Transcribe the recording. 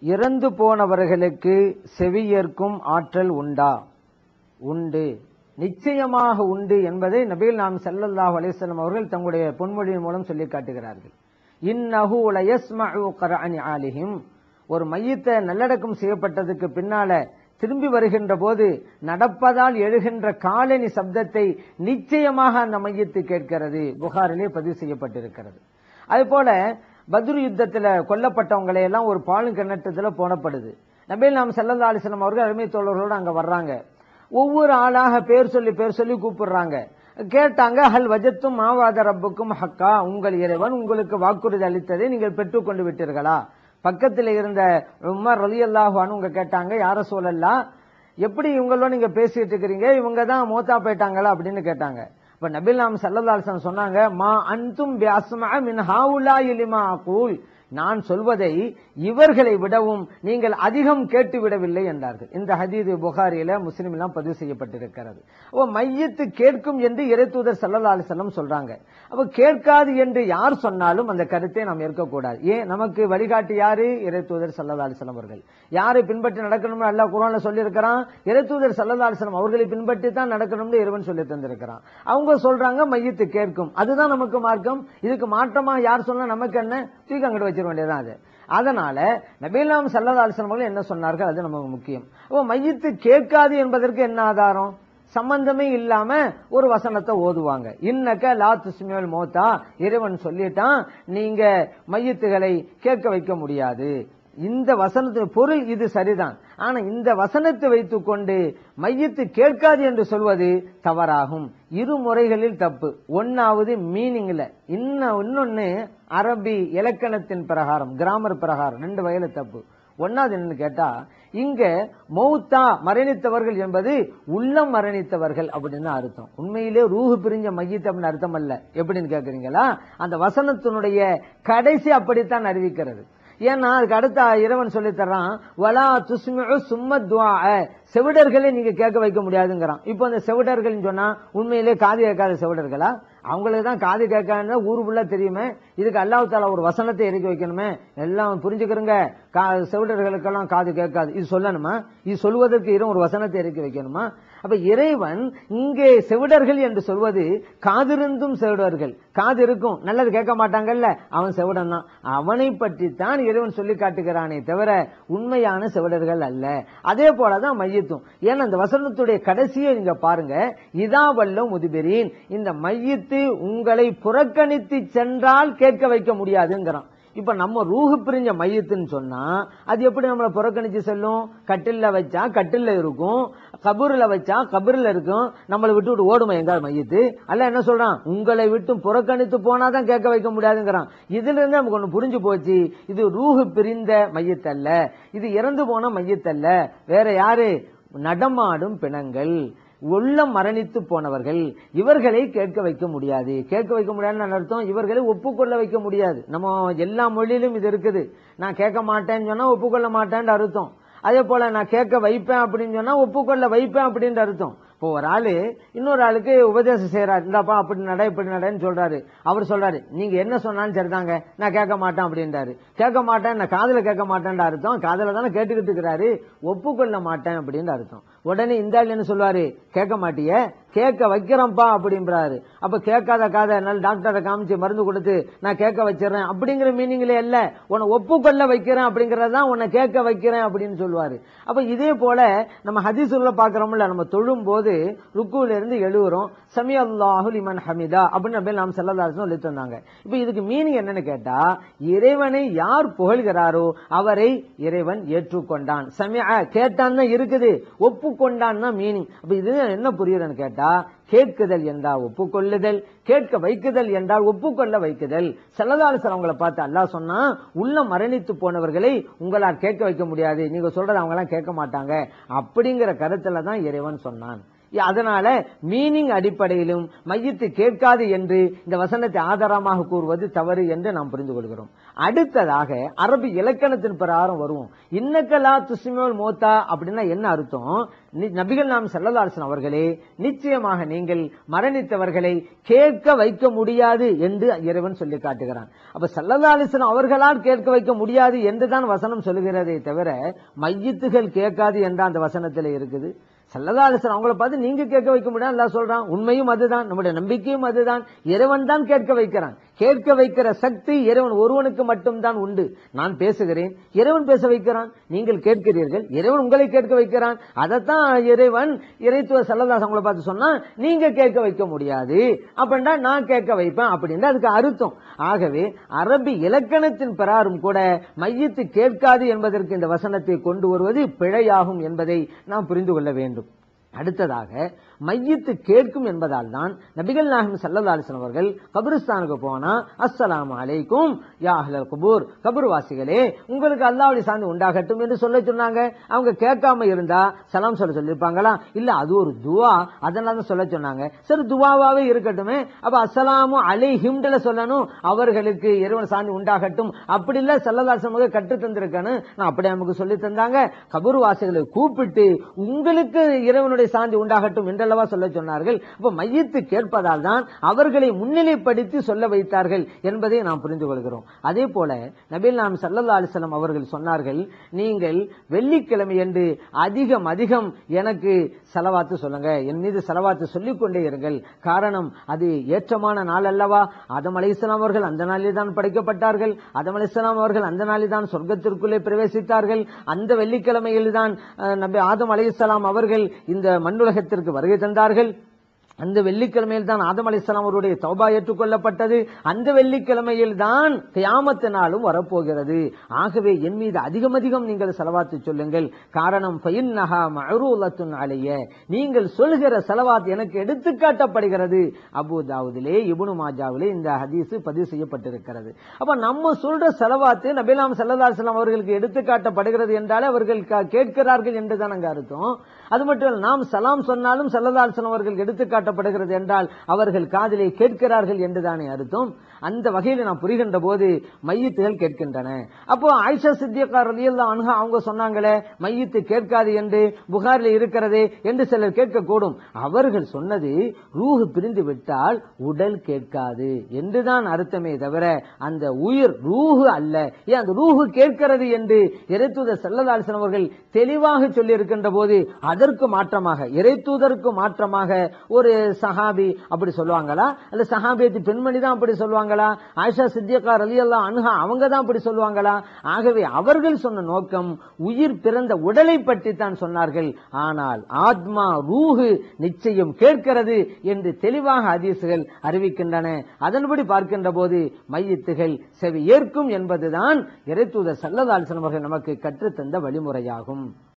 இறந்து போனவர்களுக்கு செவியேற்கும் ஆற்றல் உண்டா? உண்டு. நிச்சயமாக உண்டு என்பதை நபீல் நாம் செல்லல்லாஹ் அலிஸ்லாம் அவர்கள் தங்களுடைய பொன்மொழியின் மூலம் சொல்லி காட்டுகிறார்கள். இன்னஹு ஒரு மையத்தை நல்லடக்கம் செய்யப்பட்டதுக்கு பின்னால திரும்பி வருகின்ற போது நடப்பதால் எழுகின்ற காலனி சப்தத்தை நிச்சயமாக அந்த மையத்து கேட்கிறது. புகாரிலே பதிவு செய்யப்பட்டிருக்கிறது. அதுபோல பத்ரு யுத்தத்தில் கொல்லப்பட்டவங்களை எல்லாம் ஒரு பாலும் கிணற்றத்தில் போடப்படுது நபீல் நாம் செல்லந்த ஆலிசனம் அவர்கள் அருமை தோழர்களோடு அங்கே வர்றாங்க. ஒவ்வொரு ஆளாக பேர் சொல்லி பேர் சொல்லி கூப்பிடுறாங்க. கேட்டாங்க ஹல் வஜத்தும் மாவாத ரப்புக்கும் ஹக்கா. உங்கள் இறைவன் உங்களுக்கு வாக்குறுதி அளித்ததை நீங்கள் பெற்றுக்கொண்டு விட்டீர்களா? பக்கத்தில் இருந்த உமர் ரலி அல்லாஹான்னு உங்க கேட்டாங்க யார சொல்லலாம் எப்படி இவங்களோட நீங்க பேசிட்டு இருக்கிறீங்க? இவங்க தான் மூத்தா போயிட்டாங்களா? அப்படின்னு கேட்டாங்க. இப்ப நபில் நாம் சல்லதாசன் சொன்னாங்க மா அன்தும் வியாசமாக மின் ஹாவுலா இலிமா அகூல். நான் சொல்வதை இவர்களை விடவும் நீங்கள் அதிகம் கேட்டு விடவில்லை என்றார்கள். இந்த ஹதீது புகாரியில முஸ்லீம் எல்லாம் பதிவு செய்யப்பட்டிருக்கிறது. அப்போ மையத்து கேட்கும் என்று இறைத்தூதர் சல்லல்லா அலிசல்லம் சொல்றாங்க. அப்போ கேட்காது என்று யார் சொன்னாலும் அந்த கருத்தை நாம் ஏற்கக்கூடாது. ஏன்? நமக்கு வழிகாட்டி யாரு? இறைத்தூதர் சல்லல்லா அலிசல்லம் அவர்கள். யாரை பின்பற்றி நடக்கணும்னு அல்லா குரான்ல சொல்லியிருக்கிறான்? இறைத்தூதர் சல்லல்லா அலிசல்லம் அவர்களை பின்பற்றி தான் நடக்கணும்னு இறைவன் சொல்லி தந்திருக்கிறான். அவங்க சொல்றாங்க மையத்து கேட்கும். அதுதான் நமக்கு மார்க்கம். இதுக்கு மாற்றமா யார் சொன்னா நமக்கு என்ன? தூக்கி அங்கிட்டு வச்சிட வேண்டியதான் அது. அதனால நபீலாம் சல்லல்லா அலிஸ்லாம் என்ன சொன்னார்கள்? அது நமக்கு முக்கியம். அப்போ மையத்து கேட்காது என்பதற்கு என்ன ஆதாரம்? சம்பந்தமே இல்லாம ஒரு வசனத்தை ஓதுவாங்க. இன்னக்க லா துஸ்மியல் மோத்தா இறைவன் சொல்லிட்டான் நீங்க மையத்துகளை கேட்க வைக்க முடியாது. இந்த வசனத்தின் பொருள் இது சரிதான். ஆனா இந்த வசனத்தை வைத்துக்கொண்டு மையத்து கேட்காது என்று சொல்வது தவறாகும். இரு முறைகளில் தப்பு. ஒன்னாவது மீனிங்ல இன்னும் இன்னொன்னு அரபி இலக்கணத்தின் பிரகாரம் கிராமர் பிரகாரம். ரெண்டு வகையில தப்பு. ஒன்னாவது என்னன்னு கேட்டா இங்க மௌத்தா மரணித்தவர்கள் என்பது உள்ளம் மரணித்தவர்கள் அப்படின்னு அர்த்தம். உண்மையிலே ரூஹு பிரிஞ்ச மையத்தை அப்படின்னு அர்த்தம் அல்ல எப்படின்னு கேக்குறீங்களா? அந்த வசனத்தினுடைய கடைசி அப்படித்தான் அறிவிக்கிறது. ஏன்னா அதுக்கு அடுத்த இறைவன் சொல்லி தர்றான் வலா துஸ்மிஉ சும்ம துவா செவிடர்களை நீங்க கேட்க வைக்க முடியாதுங்கிறான். இப்போ அந்த செவிடர்கள்னு சொன்னா உண்மையிலே காது கேட்காத செவிடர்களா? அவங்களுக்கு தான் காது கேட்காத ஊர் ஃபுல்லாக தெரியுமே. இதுக்கு அல்லாஹால ஒரு வசனத்தை இறக்கி வைக்கணுமே. எல்லாம் புரிஞ்சுக்கிறோங்க. கா- செவிடர்களுக்கெல்லாம் காது கேட்காது. இது சொல்லணுமா? இது சொல்வதற்கு இரும் ஒரு வசனத்தை இறக்கி வைக்கணுமா? அப்ப இறைவன் இங்கே செவிடர்கள் என்று சொல்வது காதிருந்தும் செவிடர்கள். காது இருக்கும் நல்லது கேட்க மாட்டாங்கல்ல அவன் செவிடன் தான் அவனை பற்றி தான் இறைவன் சொல்லி காட்டுகிறானே தவிர உண்மையான செவிடர்கள் அல்ல. அதே போலதான் மையத்தும். ஏன்னா இந்த வசனத்துடைய கடைசியை நீங்க பாருங்க. இதா வல்ல முதுபெரியன் இந்த மையத்து உங்களை புறக்கணித்து சென்றால் கேட்க வைக்க முடியாதுங்கிறான். இப்போ நம்ம ரூஹு பிரிஞ்ச மையத்துன்னு சொன்னால் அது எப்படி நம்மளை புறக்கணித்து செல்லும்? கட்டிலில் வச்சா கட்டிலில் இருக்கும் கபூரில் வச்சா கபூர்ல இருக்கும் நம்மளை விட்டு விட்டு ஓடுமா எங்கால் மையத்து? அல்ல என்ன சொல்கிறான் உங்களை விட்டு புறக்கணித்து போனால் தான் கேட்க வைக்க முடியாதுங்கிறான். இதுலேருந்து நமக்கு ஒன்று புரிஞ்சு போச்சு இது ரூஹு பிரிந்த மையத்தல்ல இது இறந்து போன மையத்தல்ல வேற யாரு? நடமாடும் பிணங்கள். உள்ளம் மரணித்து போனவர்கள் இவர்களை கேட்க வைக்க முடியாது. கேட்க வைக்க முடியாதுன்னு அர்த்தம் இவர்களை ஒப்புக்கொள்ள வைக்க முடியாது. நம்ம எல்லா மொழியிலும் இது இருக்குது. நான் கேட்க மாட்டேன்னு சொன்னா ஒப்புக்கொள்ள மாட்டேன்னு அர்த்தம். அதே போல நான் கேட்க வைப்பேன் அப்படின்னு சொன்னா ஒப்புக்கொள்ள வைப்பேன் அப்படின்ற அர்த்தம். இப்போ ஒரு ஆளு இன்னொரு ஆளுக்கு உபதேசம் செய்யறாரு இந்தாப்பா அப்படி நட இப்படி நடன்னு சொல்றாரு. அவர் சொல்றாரு நீங்க என்ன சொன்னாலும் சரிதாங்க. நான் கேட்க மாட்டேன் அப்படின்றாரு. கேட்க மாட்டேன் நான் காதில் கேட்க மாட்டேன் அர்த்தம். காதில் தானே கேட்டுக்கிட்டு இருக்கிறாரு. ஒப்புக்கொள்ள மாட்டேன் அப்படின்ற அர்த்தம். உடனே இந்த ஆள் என்ன சொல்லுவாரு கேட்க மாட்டிய? கேட்க வைக்கிறோம்ப்பா அப்படின்றாரு. அப்ப கேட்காத காதை என்னால் டாக்டரை காமிச்சு மருந்து கொடுத்து நான் கேட்க வச்சிடறேன் அப்படிங்கிற மீனிங்ல இல்ல. உன்னை ஒப்புக்கொள்ள வைக்கிறேன் அப்படிங்கறதுதான் உன்னை கேட்க வைக்கிறேன் அப்படின்னு சொல்லுவாரு அப்ப இதே போல நம்ம ஹதீசுல பாக்குறோம்ல நம்ம தொழும் போது ருக்குல இருந்து எழுவுறோம். சமி அல்லாஹு இமன் ஹமிதா அப்படின்னு நபி நாம் செல்லதாசன் சொல்லி தந்தாங்க இப்ப இதுக்கு மீனிங் என்னன்னு கேட்டா இறைவனை யார் புகழ்கிறாரோ அவரை இறைவன் ஏற்றுக்கொண்டான். சமய கேட்டான் தான் இருக்குது. ஒப்பு தான் மீனிங் அப்போ இது என்ன புரியுதுன்னு கேட்டால் கேட்குதல் என்றால் ஒப்புக்கொள்ளுதல் கேட்க வைக்குதல் என்றால் ஒப்புக்கொள்ள வைக்குதல். செல்லதாரசர் அவங்கள பார்த்து அல்லாஹ் சொன்னா உள்ள மரணித்து போனவர்களை உங்களால் கேட்க வைக்க முடியாது. நீங்க சொல்றது அவங்க எல்லாம் கேட்க மாட்டாங்க. அப்படிங்கிற கருத்தில் தான் இறைவன் சொன்னான். அதனால மீனிங் அடிப்படையிலும் மையத்து கேட்காது என்று இந்த வசனத்தை ஆதாரமாக கூறுவது தவறு என்று நாம் புரிந்து கொள்கிறோம். அடுத்ததாக அரபு இலக்கணத்தின் பிரகாரம் வருவோம். இன்னக்கலா துசிமோல் மோத்தா அப்படின்னா என்ன அர்த்தம்? நபிகள் நாம் செல்லதாசன் அவர்களே நிச்சயமாக நீங்கள் மரணித்தவர்களை கேட்க வைக்க முடியாது என்று இறைவன் சொல்லி காட்டுகிறான். அப்ப செல்லதாலிசன் அவர்களால் கேட்க வைக்க முடியாது என்றுதான் வசனம் சொல்லுகிறதே தவிர மையத்துகள் கேட்காது என்ற அந்த வசனத்தில் இருக்குது. சல்லதாலிசன் அவங்கள பார்த்து நீங்க கேட்க வைக்க முடியாது எல்லாம் சொல்றான். உண்மையும் அதுதான் நம்முடைய நம்பிக்கையும் அதுதான். இறைவன் தான் கேட்க வைக்கிறான். கேட்க வைக்கிற சக்தி இறைவன் ஒருவனுக்கு மட்டும்தான் உண்டு. நான் பேசுகிறேன் இறைவன் பேச வைக்கிறான். நீங்கள் கேட்கிறீர்கள் இறைவன் உங்களை கேட்க வைக்கிறான். அதைத்தான் இறைவன் இறைத்துவ சல்லதாஸ் அவங்கள பார்த்து சொன்னா நீங்க கேட்க வைக்க முடியாது. அப்படின்னா நான் கேட்க வைப்பேன் அப்படின்னு அதுக்கு அர்த்தம். ஆகவே அரபி இலக்கணத்தின் பெறாரும் கூட மையத்து கேட்காது என்பதற்கு இந்த வசனத்தை கொண்டு வருவது பிழையாகும் என்பதை நாம் புரிந்து கொள்ள வேண்டும். அடுத்ததாக மையத்து கேட்கும் என்பதால் தான் நபிகள் நாயகம் சல்லல்லாஹு அவர்கள் கபிரிஸ்தானுக்கு போனா அஸ்ஸலாம் அலைக்கும் யா குபூர் கபர்வாசிகளே உங்களுக்கு அல்லாவுடைய சாந்தி உண்டாகட்டும் என்று சொல்ல சொன்னாங்க. அவங்க கேட்காம இருந்தா சலாம் சொல்ல சொல்லியிருப்பாங்களா இல்ல அது ஒரு துவா அதனால தான் சொல்ல சொன்னாங்க. சரி துவாவாவே இருக்கட்டுமே. அப்ப அஸ்ஸலாமு அலைஹிம்ல சொல்லணும். அவர்களுக்கு இறைவன் சாந்தி உண்டாகட்டும். அப்படி இல்ல சல்லல்லாஹு கற்று தந்திருக்கேன்னு நான் அப்படி நமக்கு சொல்லி தந்தாங்க. கபர்வாசிகளை கூப்பிட்டு உங்களுக்கு இறைவனுடைய சாந்தி உண்டாகட்டும் என்றல்லவா சொல்ல சொன்னார்கள். அப்ப மையத்து கேட்பதால் தான் அவர்களை முன்னிலைப்படுத்தி சொல்ல வைத்தார்கள் என்பதை நாம் புரிந்து கொள்கிறோம். அதே போல நபில் நாம் சல்லல்லா அலிஸ்லாம் அவர்கள் சொன்னார்கள் நீங்கள் வெள்ளிக்கிழமை என்று அதிகம் அதிகம் எனக்கு செலவாத்து சொல்லுங்க. என் மீது செலவாத்து சொல்லிக் கொண்டே இருங்கள். காரணம் அது ஏற்றமான நாள் அல்லவா? ஆதம் அலைஹிஸ்ஸலாம் அவர்கள் அந்த நாளில் தான் படைக்கப்பட்டார்கள். ஆதம் அலைஹிஸ்ஸலாம் அவர்கள் அந்த நாளில் தான் சொர்க்கத்திற்குள்ளே பிரவேசித்தார்கள். அந்த வெள்ளிக்கிழமையில் தான் நபி ஆதம் அலைஹிஸ்ஸலாம் அவர்கள் இந்த மண்ணுலகத்திற்கு வருகை தந்தார்கள். அந்த வெள்ளிக்கிழமையில் தான் ஆதம் அலிஸ்லாம் அவருடைய தௌபா ஏற்றுக்கொள்ளப்பட்டது. அந்த வெள்ளிக்கிழமையில் தான் கியாமத்து நாளும் வரப்போகிறது. ஆகவே என் மீது அதிகம் அதிகம் நீங்கள் செலவாத்து சொல்லுங்கள். காரணம் அலைய. நீங்கள் சொல்கிற செலவாத் எனக்கு எடுத்துக்காட்டப்படுகிறது அபு தாவூதிலே இப்னு மாஜாவிலே இந்த ஹதீஸ் பதிவு செய்யப்பட்டிருக்கிறது. அப்ப நம்ம சொல்ற செலவாத்து நபிலாம் சல்லல்லாஹு அவர்களுக்கு எடுத்துக்காட்டப்படுகிறது என்றாலே அவர்கள் கேட்கிறார்கள் என்றுதான் அங்கு அர்த்தம். அது மட்டும் நாம் சலாம் சொன்னாலும் சல்லல்லாஹு அவர்கள் எடுத்துக்காட்ட காட்டப்படுகிறது என்றால் அவர்கள் காதலை கேட்கிறார்கள் என்றுதானே அர்த்தம். அந்த வகையில் நான் புரிகின்ற போது மையத்துகள் கேட்கின்றன. அப்போ ஆயிஷா சித்தியக்கா ரலியல்லாஹு அன்ஹா அவங்க சொன்னாங்களே மையத்து கேட்காது என்று புகாரில் இருக்கிறது என்று சிலர் கேட்கக்கூடும். அவர்கள் சொன்னது ரூஹு பிரிந்து விட்டால் உடல் கேட்காது என்றுதான் அர்த்தமே தவிர அந்த உயிர் ரூஹு அல்ல. ஏன் அந்த ரூஹு கேட்கிறது என்று இறைத்தூதர் செல்லதாசன் அவர்கள் தெளிவாக சொல்லி இருக்கின்ற போது அதற்கு மாற்றமாக இறைத்தூதருக்கு மாற்றமாக ஒரு சஹாபி அப்படி சொல்லுவாங்களா? அல்ல சஹாபியத்து பெண்மணி தான் அப்படி சொல்லுவாங்களா? ஆயிஷா சித்தியக்கார் அலி அல்லா அனுஹா அவங்க தான் அப்படி சொல்லுவாங்களா? ஆகவே அவர்கள் சொன்ன நோக்கம் உயிர் பிறந்த உடலை பற்றி தான் சொன்னார்கள். ஆனால் ஆத்மா ரூஹு நிச்சயம் கேட்கிறது என்று தெளிவாக அதிசுகள் அறிவிக்கின்றன. அதன்படி பார்க்கின்ற போது மையத்துகள் செவி ஏற்கும் என்பதுதான் இறைத்தூதர் சல்லதாசன் அவர்கள் நமக்கு கற்றுத்தந்த வழிமுறையாகும்.